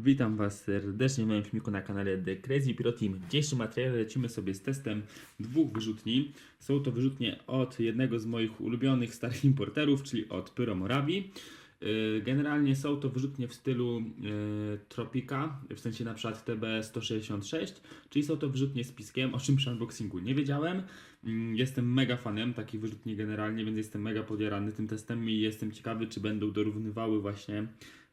Witam Was serdecznie w moim filmiku na kanale The Crazy Pro Team. W dzisiejszym materiale lecimy sobie z testem dwóch wyrzutni. Są to wyrzutnie od jednego z moich ulubionych starych importerów, czyli od Pyro Morawi. Yy, Generalnie są to wyrzutnie w stylu yy, Tropika, w sensie na przykład TB166, czyli są to wyrzutnie z piskiem, o czym przy unboxingu nie wiedziałem. Mm, Jestem mega fanem takich wyrzutni generalnie, więc jestem mega podjarany tym testem i jestem ciekawy, czy będą dorównywały właśnie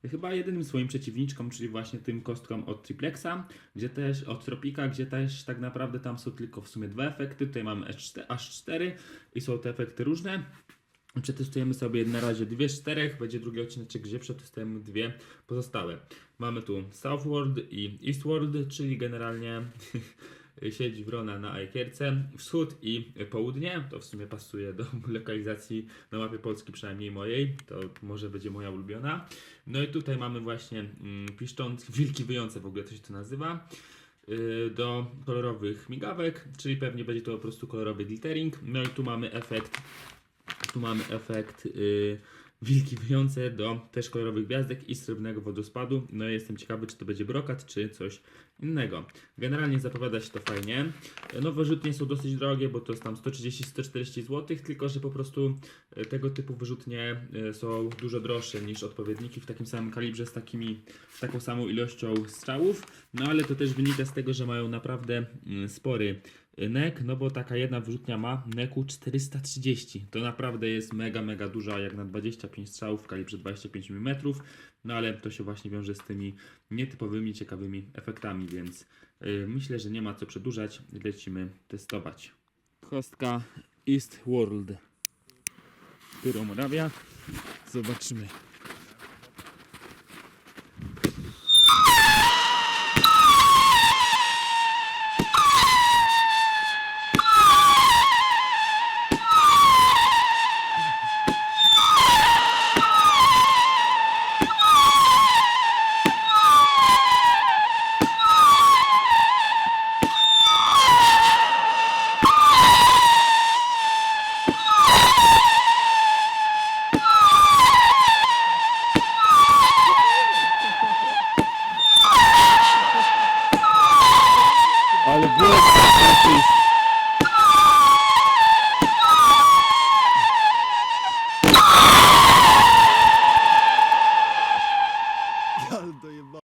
chyba jedynym swoim przeciwniczkom, czyli właśnie tym kostkom od Triplexa, gdzie też od Tropika, gdzie też tak naprawdę tam są tylko w sumie dwa efekty. Tutaj mamy aż cztery i są te efekty różne. Przetestujemy sobie na razie dwie z czterech, będzie drugi odcinek, gdzie przetestujemy dwie pozostałe. Mamy tu Southward i Eastward, czyli generalnie siedzi wrona na Ajkierce, wschód i południe, to w sumie pasuje do lokalizacji na mapie Polski, przynajmniej mojej, to może będzie moja ulubiona. No i tutaj mamy właśnie mm, piszcząc, wilki wyjące w ogóle to się to nazywa, yy, do kolorowych migawek, czyli pewnie będzie to po prostu kolorowy glittering. No i tu mamy efekt, tu mamy efekt yy, wilki wyjące do też kolorowych gwiazdek i srebrnego wodospadu. No jestem ciekawy, czy to będzie brokat, czy coś innego. Generalnie zapowiada się to fajnie. Nowe rzutnie są dosyć drogie, bo to jest tam 130-140 zł, tylko że po prostu e, tego typu wyrzutnie e, są dużo droższe niż odpowiedniki w takim samym kalibrze z, takimi, z taką samą ilością strzałów. No ale to też wynika z tego, że mają naprawdę mm, spory nek, no bo taka jedna wyrzutnia ma neku 430. To naprawdę jest mega, mega duża, jak na 25 strzałów w kalibrze 25 mm. No ale to się właśnie wiąże z tymi nietypowymi, ciekawymi efektami, więc yy, myślę, że nie ma co przedłużać. Lecimy testować. Kostka East World. Pyro Morawia. Zobaczymy. Ale było Ale dojeba...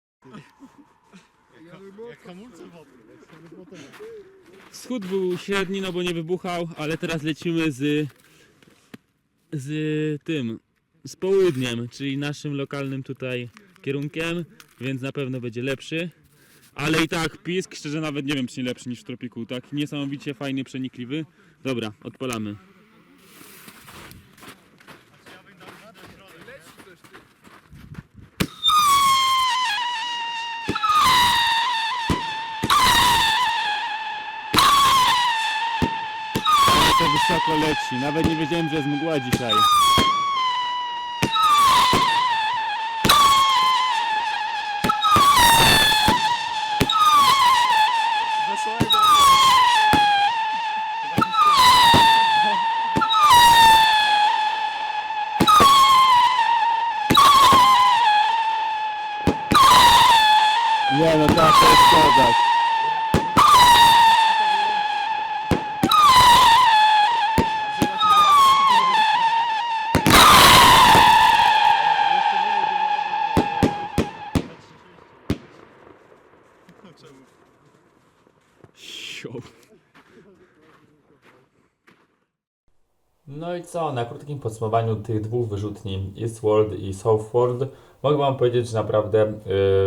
Wschód był średni, no bo nie wybuchał, ale teraz lecimy z z tym, z południem, czyli naszym lokalnym tutaj kierunkiem, więc na pewno będzie lepszy. Ale i tak pisk, szczerze nawet nie wiem czy nie lepszy niż w tropiku, tak niesamowicie fajny, przenikliwy. Dobra, odpalamy. To wysoko leci, nawet nie wiedziałem, że jest mgła dzisiaj. No i co, na krótkim podsumowaniu tych dwóch wyrzutni Eastworld i Southworld mogę Wam powiedzieć, że naprawdę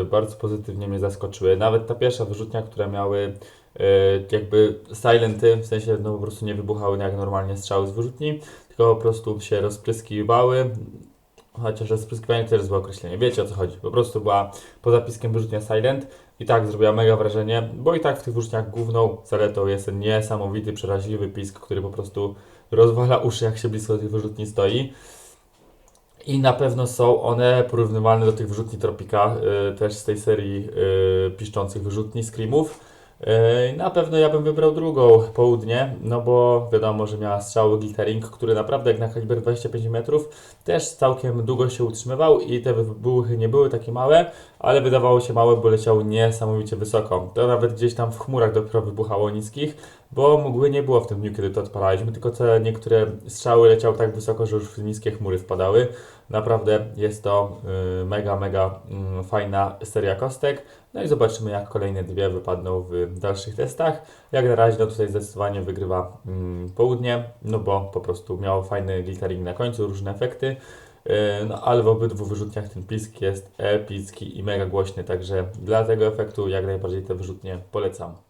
y, bardzo pozytywnie mnie zaskoczyły. Nawet ta pierwsza wyrzutnia, które miały y, jakby silenty, w sensie no po prostu nie wybuchały jak normalnie strzały z wyrzutni, tylko po prostu się rozpryskiwały. Chociaż rozpryskiwanie też złe określenie, wiecie o co chodzi. Po prostu była poza piskiem wyrzutnia silent i tak zrobiła mega wrażenie, bo i tak w tych wyrzutniach główną zaletą jest ten niesamowity, przeraźliwy pisk, który po prostu rozwala uszy, jak się blisko tych wyrzutni stoi. I na pewno są one porównywalne do tych wyrzutni Tropika, y, też z tej serii y, piszczących wyrzutni Screamów. Yy, Na pewno ja bym wybrał drugą, południe, no bo wiadomo, że miała strzały glittering, który naprawdę jak na kaliber 25 metrów też całkiem długo się utrzymywał i te wybuchy nie były takie małe, ale wydawało się małe, bo leciał niesamowicie wysoko. To nawet gdzieś tam w chmurach dopiero wybuchało niskich, bo mgły nie było w tym dniu, kiedy to odpalaliśmy, tylko te niektóre strzały leciały tak wysoko, że już w niskie chmury wpadały. Naprawdę jest to y, mega, mega mm, fajna seria kostek. No i zobaczymy, jak kolejne dwie wypadną w dalszych testach. Jak na razie, no tutaj zdecydowanie wygrywa mm, południe, no bo po prostu miało fajny glittering na końcu, różne efekty. Yy, No ale w obydwu wyrzutniach ten pisk jest epicki i mega głośny, także dla tego efektu jak najbardziej te wyrzutnie polecam.